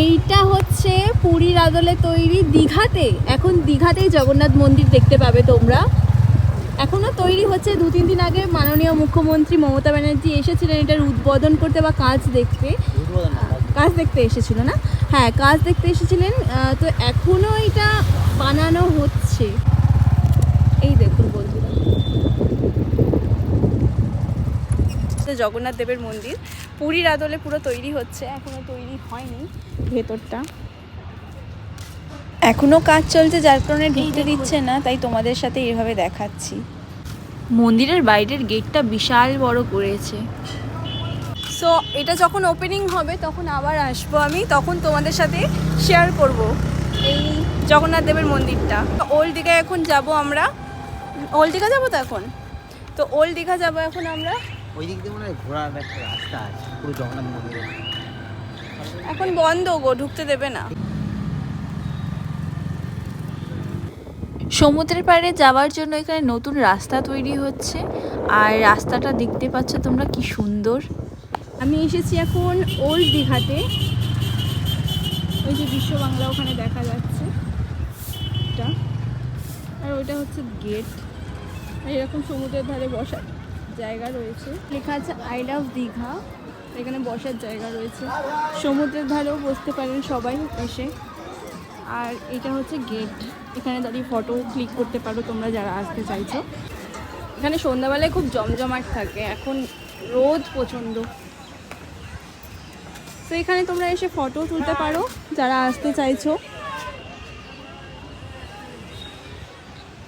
এইটা হচ্ছে পুরীর আদলে তৈরি দীঘাতে। এখন দীঘাতেই জগন্নাথ মন্দির দেখতে পাবে তোমরা। এখনও তৈরি হচ্ছে দু তিন দিন আগে মাননীয় মুখ্যমন্ত্রী মমতা ব্যানার্জি এসেছিলেন এটার উদ্বোধন করতে বা কাজ দেখতে। কাজ দেখতে এসেছিল না? হ্যাঁ কাজ দেখতে এসেছিলেন। তো এখনও এটা বানানো হচ্ছে এই দেখুন বন্ধুরা এটা জগন্নাথ দেবের মন্দির। পুরীর আদলে পুরো তৈরি হচ্ছে এখনও তৈরি হয়নি ভেতরটা। এখনও কাজ চলছে যার কারণে ঢুকতে দিচ্ছে না তাই তোমাদের সাথে এইভাবে দেখাচ্ছি। মন্দিরের বাইরের গেটটা বিশাল বড় করেছে। সো এটা যখন ওপেনিং হবে তখন আবার আসব আমি তখন তোমাদের সাথে শেয়ার করব এই জগন্নাথ দেবের মন্দিরটা। ওল্ড দীঘা এখন যাব আমরা। ওল্ড দীঘা যাব তো এখন? তো ওল্ড দীঘা যাব এখন আমরা। ওই দিক দিয়ে মনে হয় ঘোরার একটা রাস্তা আছে পুরো জগন্নাথ মন্দিরে এখন বন্ধ গো ঢুকতে দেবে না। সমুদ্রের পাড়ে যাওয়ার জন্য এখানে নতুন রাস্তা তৈরি হচ্ছে। আর রাস্তাটা দেখতে পাচ্ছ তোমরা কি সুন্দর। আমি এসেছি এখন ওল্ড দীঘাতে। ওই যে বিশ্ব বাংলা ওখানে দেখা যাচ্ছে। এটা। আর ওইটা হচ্ছে গেট। আর এরকম সমুদ্রের ধারে বসার জায়গা রয়েছে। লেখা আছে আই লাভ দীঘা। এখানে বসার জায়গা রয়েছে। সমুদ্রের ধারেও বসতে পারেন সবাই এসে। আর এটা হচ্ছে গেট। এখানে দাঁড়িয়ে ফটো ক্লিক করতে পারো তোমরা যারা আসতে চাইছো। এখানে সন্ধ্যাবেলায় খুব জমজমাট থাকে। এখন রোদ প্রচণ্ড। তো এখানে তোমরা এসে ফটো তুলতে পারো যারা আসতে চাইছো।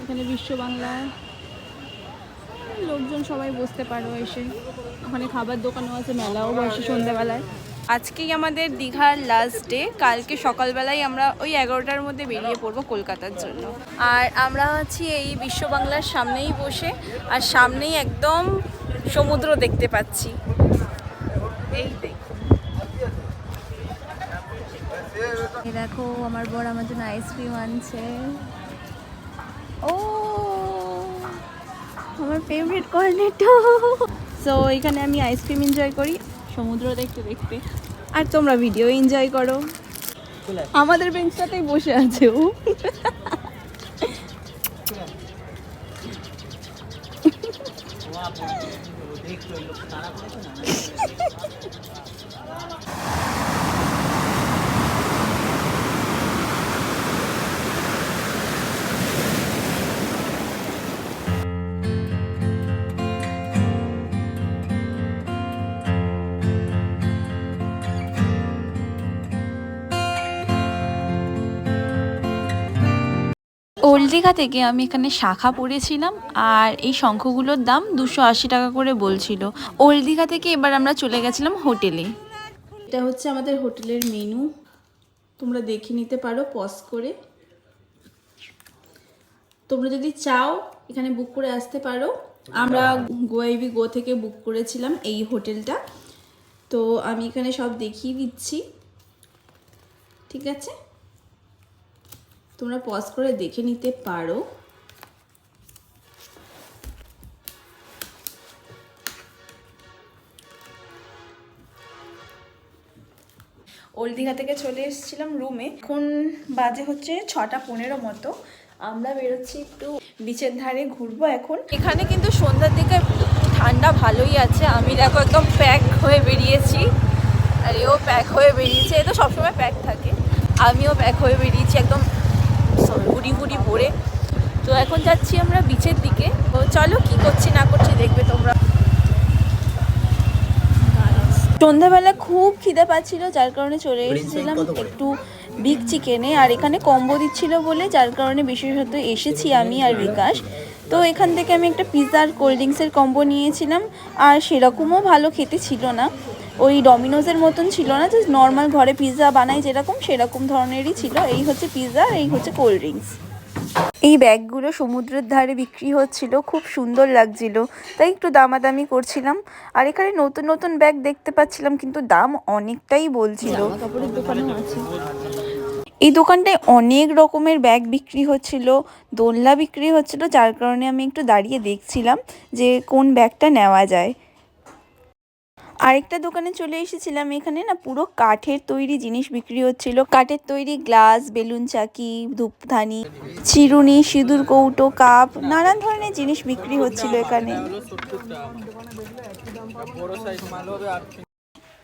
এখানে বিশ্ব বাংলা। লোকজন সবাই বসতে পারো এসে। ওখানে খাবার দোকানও আছে, মেলাও বসে সন্ধ্যাবেলায় আজকেই আমাদের দীঘার লাস্ট ডে কালকে সকালবেলায় আমরা ওই এগারোটার মধ্যে বেরিয়ে পড়ব কলকাতার জন্য। আর আমরা আছি এই বিশ্ব বাংলার সামনেই বসে, আর সামনেই একদম সমুদ্র দেখতে পাচ্ছি। দেখো। আমার বর আমার জন্য আইসক্রিম আনছে। ও! আমার ফেভারিট কর্নেটো সো এখানে আমি আইসক্রিম এনজয় করি। সমুদ্র দেখতে দেখতে। আর তোমরা ভিডিও এনজয় করো। আমাদের বেঞ্চটাতেই বসে আছে ও। এই লোক তারা করেছে না ওল্ড দীঘা থেকে আমি এখানে শাখা পড়েছিলাম আর এই শঙ্খগুলোর দাম দুশো আশি টাকা করে বলছিল। ওল্ড দীঘা থেকে এবার আমরা চলে গেছিলাম হোটেলে। এটা হচ্ছে আমাদের হোটেলের মেনু। তোমরা দেখে নিতে পারো, পজ করে। তোমরা যদি চাও, এখানে বুক করে আসতে পারো। আমরা গোয়াইবি গো থেকে বুক করেছিলাম এই হোটেলটা। তো আমি এখানে সব দেখিয়ে দিচ্ছি। ঠিক আছে? তোমরা পজ করে দেখে নিতে পারো। ওল্ড দীঘা থেকে চলে এসেছিলাম রুমে এখন বাজে হচ্ছে ছটা পনেরো মতো। আমরা বেরোচ্ছি একটু বিচের ধারে ঘুরবো এখন। এখানে কিন্তু সন্ধ্যার দিকে ঠান্ডা ভালোই আছে। আমি দেখো একদম প্যাক হয়ে বেরিয়েছি। আর এও প্যাক হয়ে বেরিয়েছে। এ তো সবসময় প্যাক থাকে। আমিও প্যাক হয়ে বেরিয়েছি একদম হুডি হুডি পরে তো এখন যাচ্ছি আমরা বিচের দিকে। চলো কি করছি না করছি দেখবে তোমরা। সন্ধ্যাবেলা খুব খিদে পাচ্ছিল যার কারণে চলে এসেছিলাম? একটু বিগ চিকেনে আর এখানে কম্বো দিচ্ছিল বলে যার কারণে বিশেষত এসেছি আমি আর বিকাশ। তো এখান থেকে আমি একটা পিৎজা আর কোল্ড ড্রিঙ্কসের কম্বো নিয়েছিলাম। আর সেরকমও ভালো খেতে ছিল না। ওই ডমিনোজের মতন ছিল না যে নর্মাল ঘরে পিৎজা বানাই যেরকম সেরকম ধরনেরই ছিল। এই হচ্ছে পিৎজা আর এই হচ্ছে কোল্ড ড্রিঙ্কস এই ব্যাগগুলো সমুদ্রের ধারে বিক্রি হচ্ছিল খুব সুন্দর লাগছিল। তাই একটু দামাদামি করছিলাম। আর এখানে নতুন নতুন ব্যাগ দেখতে পাচ্ছিলাম কিন্তু দাম অনেকটাই বলছিল। এই দোকানটায় অনেক রকমের ব্যাগ বিক্রি হচ্ছিল দোলনা বিক্রি হচ্ছিল যার কারণে আমি একটু দাঁড়িয়ে দেখছিলাম যে কোন ব্যাগটা নেওয়া যায়। আরেকটা দোকানে চলে এসেছিলাম, এখানে না পুরো কাঠের তৈরি জিনিস বিক্রি হচ্ছিল। কাঠের তৈরি গ্লাস, বেলুন চাকি, ধূপধানি, চিরুনি, সিঁদুর, কৌটো, কাপ, নানান ধরনের জিনিস বিক্রি হচ্ছিল এখানে।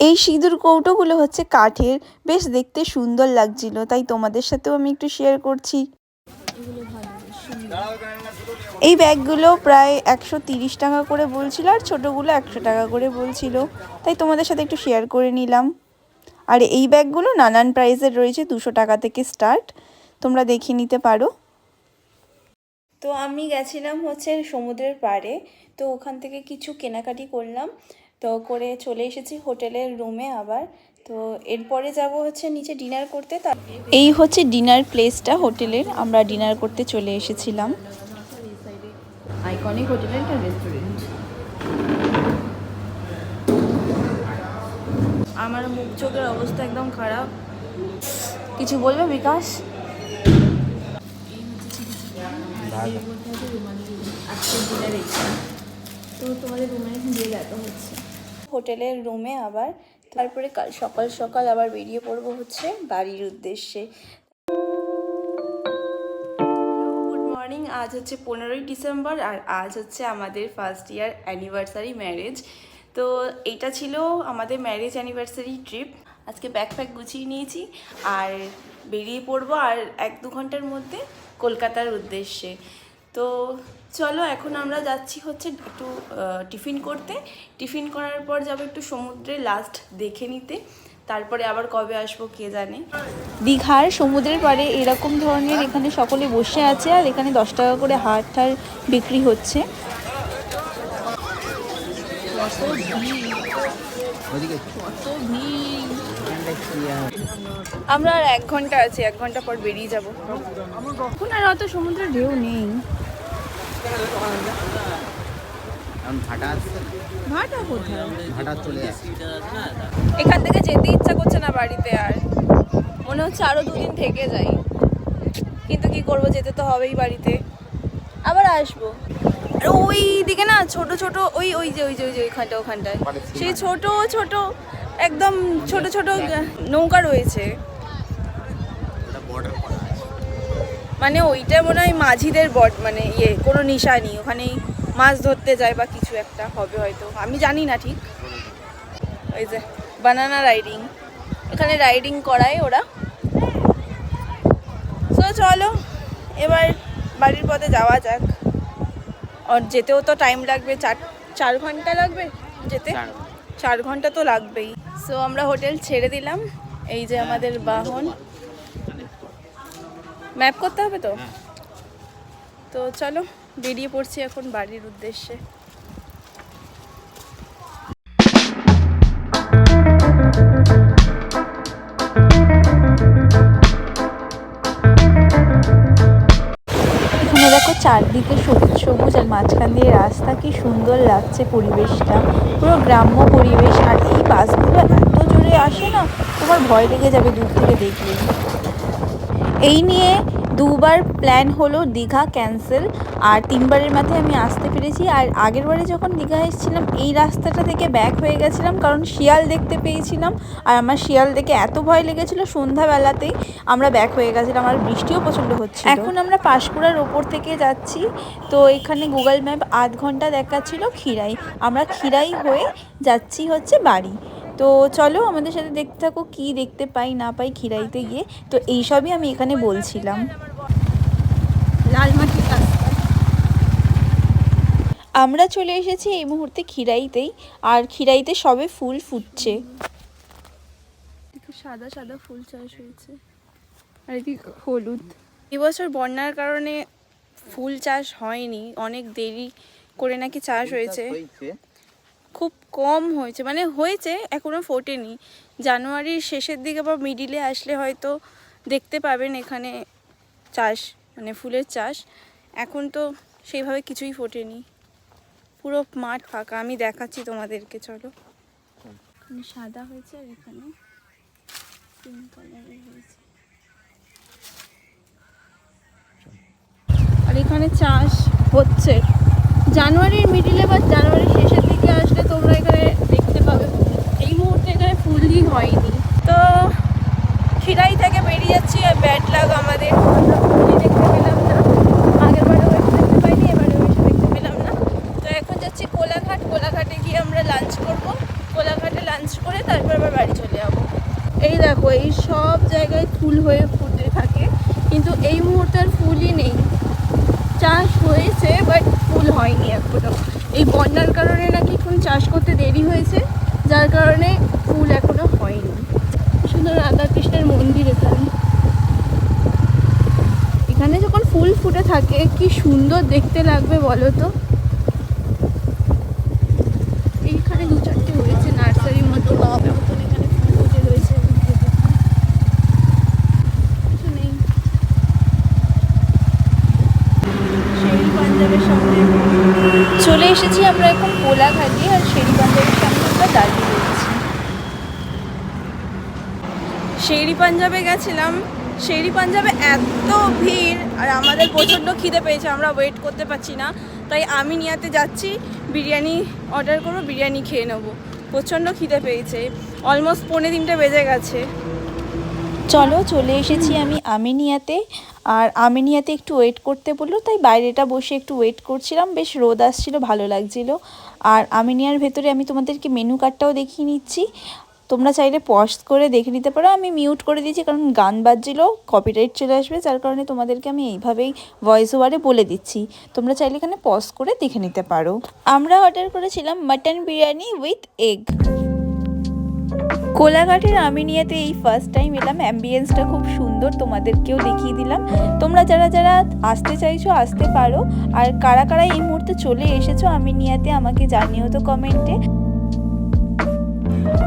এই সিঁদুর কৌটোগুলো হচ্ছে কাঠের, বেশ দেখতে সুন্দর লাগছিল, তাই তোমাদের সাথেও আমি একটু শেয়ার করছি। এই ব্যাগগুলো প্রায় একশো তিরিশ টাকা করে বলছিল আর ছোটোগুলো একশো টাকা করে বলছিল। তাই তোমাদের সাথে একটু শেয়ার করে নিলাম। আর এই ব্যাগগুলো নানান প্রাইসের রয়েছে, দুশো টাকা থেকে স্টার্ট তোমরা দেখে নিতে পারো। তো আমি গেছিলাম হচ্ছে সমুদ্রের পাড়ে। তো ওখান থেকে কিছু কেনাকাটি করলাম। তো করে চলে এসেছি হোটেলের রুমে আবার। তো এরপরে যাব হচ্ছে নিচে ডিনার করতে। এই হচ্ছে ডিনার প্লেসটা হোটেলের। আমরা ডিনার করতে চলে এসেছিলাম। আইকনিক হোটেলের একটা রেস্টুরেন্ট আমার মুখ চোখের অবস্থা একদম খারাপ। কিছু বলবে বিকাশ? তো তোমাদের দেখা হচ্ছে হোটেলের রুমে আবার, তারপরে কাল সকাল সকাল আবার বেরিয়ে পড়ব হচ্ছে বাড়ির উদ্দেশ্যে। আজ হচ্ছে পনেরোই ডিসেম্বর আর আজ হচ্ছে আমাদের ফার্স্ট ইয়ার অ্যানিভার্সারি ম্যারেজ তো এইটা ছিল আমাদের ম্যারেজ অ্যানিভার্সারি ট্রিপ আজকে ব্যাগ ফ্যাগ গুছিয়ে নিয়েছি আর বেরিয়ে পড়ব আর এক দু ঘণ্টার মধ্যে কলকাতার উদ্দেশ্যে। তো চলো এখন আমরা যাচ্ছি হচ্ছে একটু টিফিন করতে। টিফিন করার পর যাব একটু সমুদ্রে লাস্ট দেখে নিতে। তারপরে আবার কবে আসব কে জানে। দীঘার সমুদ্রের পাড়ে এরকম ধরনের এখানে সকলে বসে আছে আর এখানে দশ টাকা করে হাট টার বিক্রি হচ্ছে। আমরা আর এক ঘণ্টা আছি, এক ঘণ্টা পর বেরিয়ে যাব। এখন আর অত সমুদ্রের ঢেউ নেই। এখন থেকে যেতে ইচ্ছা করছে না বাড়িতে আর। মনে হচ্ছে আরও দুদিন থেকে যাই। কিন্তু কি করব যেতে তো হবেই বাড়িতে। আবার আসব। আর ওই দিকে না ছোট ছোট ওই ওই যে ওই যে ওই যে ওইখানটা ওখানটায় সেই ছোট ছোট একদম ছোট ছোট নৌকা রয়েছে। মানে ওইটা মনে হয় মাঝিদের বট মানে ইয়ে কোনো নিশা নেই। ওখানেই মাছ ধরতে যায় বা কিছু একটা হবে হয়তো। আমি জানি না ঠিক। ওই যে বানানা রাইডিং এখানে রাইডিং করায় ওরা। তো চলো এবার বাড়ির পথে যাওয়া যাক। আর যেতেও তো টাইম লাগবে। চার চার ঘণ্টা লাগবে যেতে? চার চার ঘণ্টা তো লাগবেই। সো আমরা হোটেল ছেড়ে দিলাম। এই যে আমাদের বাহন। ম্যাপ করতে হবে তো? হ্যাঁ। তো চলো। বেরিয়ে পড়ছি এখন বাড়ির উদ্দেশ্যে। দেখো চারদিকে সবুজ সবুজ আর মাঝখান দিয়ে রাস্তা, কি সুন্দর লাগছে পরিবেশটা। পুরো গ্রাম্য পরিবেশ। আর এই বাসগুলো এত জোরে আসে না, তোমার ভয় লেগে যাবে দূর থেকে দেখলেই। এই নিয়ে দুবার প্ল্যান হলো দীঘা ক্যান্সেল আর তিনবারের মাথায় আমি আসতে পেরেছি। আর আগের বারে যখন দীঘা এসেছিলাম, এই রাস্তাটা থেকে ব্যাক হয়ে গেছিলাম, কারণ শিয়াল দেখতে পেয়েছিলাম। আর আমার শিয়াল দেখে এত ভয় লেগেছিল সন্ধ্যাবেলাতেই, আমরা ব্যাক হয়ে গেছিলাম। আর বৃষ্টিও প্রচণ্ড হচ্ছে এখন আমরা পাশকুড়ার ওপর থেকে যাচ্ছি। তো এখানে গুগল ম্যাপ আধ ঘণ্টা দেখাচ্ছিল খিরাই আমরা খিরাই হয়ে যাচ্ছি হচ্ছে বাড়ি। তো চলো আমাদের সাথে দেখতে থাকো, কী দেখতে পাই, না পাই খিরাইতে গিয়ে। তো এইসবই আমি এখানে বলছিলাম। আমরা চলে এসেছি এই মুহূর্তে খিরাইতেই আর খিরাইতে সবে ফুল ফুটছে। সাদা সাদা ফুল চাষ হয়েছে। আর এদিকে হলুদ। এবছর বন্যার কারণে ফুল চাষ হয়নি অনেক দেরি করে নাকি চাষ হয়েছে। হয়েছে। খুব কম হয়েছে মানে হয়েছে এখনও ফোটেনি। জানুয়ারির শেষের দিকে বা মিডিলে আসলে হয়তো দেখতে পাবেন এখানে চাষ মানে ফুলের চাষ। এখন তো সেইভাবে কিছুই ফোটেনি। পুরো মাঠ ফাঁকা আমি দেখাচ্ছি তোমাদেরকে চলো। সাদা হয়েছে আর এখানে আর এখানে চাষ হচ্ছে। জানুয়ারির মিডিলে বা জানুয়ারির শেষের দিকে আসলে তোমরা এখানে দেখতে পাবে। এই মুহূর্তে এখানে ফুলই হয়নি। তো খিরাই থেকে বেরিয়ে যাচ্ছি আর ব্যাট লাগ আমাদের। দেখতে পেলাম না। বন্যার কারণে নাকি ফুল চাষ করতে দেরি হয়েছে, যার কারণে ফুল এখনও হয়নি। সুন্দর রাধাকৃষ্ণের মন্দির এখানে। এখানে যখন ফুল ফুটে থাকে, কি সুন্দর দেখতে লাগবে বলো তো এইখানে দু চারটে হয়েছে নার্সারির মতো টবের মতন এখানে ফুল ফুটে রয়েছে কিছু নেই সেই পাঞ্জাবের সামনে চলে এসেছি আমরা এখন কোলাঘাটে আর শেরি পাঞ্জাবির সামনে আমরা দাঁড়িয়ে রয়েছি। শেরি পাঞ্জাবে গেছিলাম। শেরি পাঞ্জাবে এত ভিড় আর আমাদের প্রচণ্ড খিদে পেয়েছে, আমরা ওয়েট করতে পারছি না। তাই আমি নিয়াতে যাচ্ছি, বিরিয়ানি অর্ডার করব, বিরিয়ানি খেয়ে নেব। প্রচণ্ড খিদে পেয়েছে। অলমোস্ট পৌনে দিনটা বেজে গেছে। চলো চলে এসেছি আমি আমিনিয়াতে। আর আমিনিয়াতে একটু ওয়েট করতে বলল, তাই বাইরেটা বসে একটু ওয়েট করছিলাম। বেশ রোদ আসছিল, ভালো লাগছিল। আর আমিনিয়ার ভেতরে আমি তোমাদেরকে মেনু কার্ডটাও দেখিয়ে নিচ্ছি। তোমরা চাইলে পজ করে দেখে নিতে পারো। আমি মিউট করে দিয়েছি, কারণ গান বাজছিল কপিরাইট চলে আসবে, যার কারণে তোমাদেরকে আমি এইভাবেই ভয়েস ওভারে বলে দিচ্ছি। তোমরা চাইলে এখানে পজ করে দেখে নিতে পারো। আমরা অর্ডার করেছিলাম মাটন বিরিয়ানি উইথ এগ কোলাঘাটের আমিনিয়াতে এই ফার্স্ট টাইম এলাম। অ্যাম্বিয়েন্সটা খুব সুন্দর, তোমাদেরকেও দেখিয়ে দিলাম। তোমরা যারা যারা আসতে চাইছো, আসতে পারো। আর কারা কারা এই মুহূর্তে চলে এসেছ আমিনিয়াতে, আমাকে জানিও তো কমেন্টে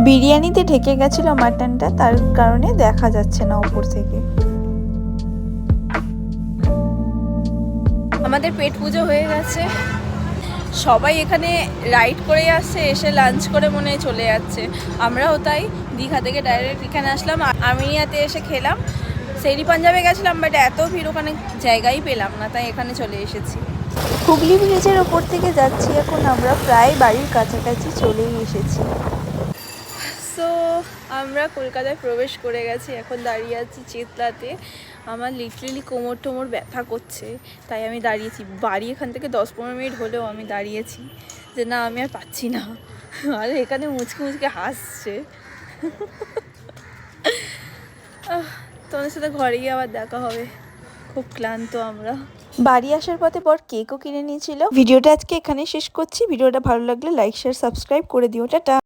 বিরিয়ানিতে ঢেকে গেছিল মাটনটা তার কারণে দেখা যাচ্ছে না ওপর থেকে। আমাদের পেট পুজো হয়ে গেছে। সবাই এখানে রাইড করে আসছে এসে লাঞ্চ করে মনে চলে যাচ্ছে। আমরাও তাই দীঘা থেকে ডাইরেক্ট এখানে আসলাম আমিনিয়াতে এসে খেলাম। সেরি পাঞ্জাবে গেছিলাম বাট এত ভিড় ওখানে জায়গাই পেলাম না তাই এখানে চলে এসেছি। হুগলি ব্রিজের ওপর থেকে যাচ্ছি এখন আমরা প্রায় বাড়ির কাছাকাছি চলেই এসেছি। সো আমরা কলকাতায় প্রবেশ করে গেছি এখন দাঁড়িয়ে আছি চেতলাতে। আমার লিটারেলি কোমর টোমর ব্যথা করছে, তাই আমি দাঁড়িয়েছি। বাড়ি এখান থেকে দশ পনেরো মিনিট হলেও আমি দাঁড়িয়েছি যে না, আমি আর পাচ্ছি না। আর, এখানে মুচকে মুচকে হাসছে। তোমাদের সাথে ঘরে গিয়ে আবার দেখা হবে। খুব ক্লান্ত আমরা। বাড়ি আসার পথে পর কেকও কিনে নিয়েছিল। ভিডিওটা আজকে এখানে শেষ করছি। ভিডিওটা ভালো লাগলে লাইক শেয়ার সাবস্ক্রাইব করে দিও। টাটা।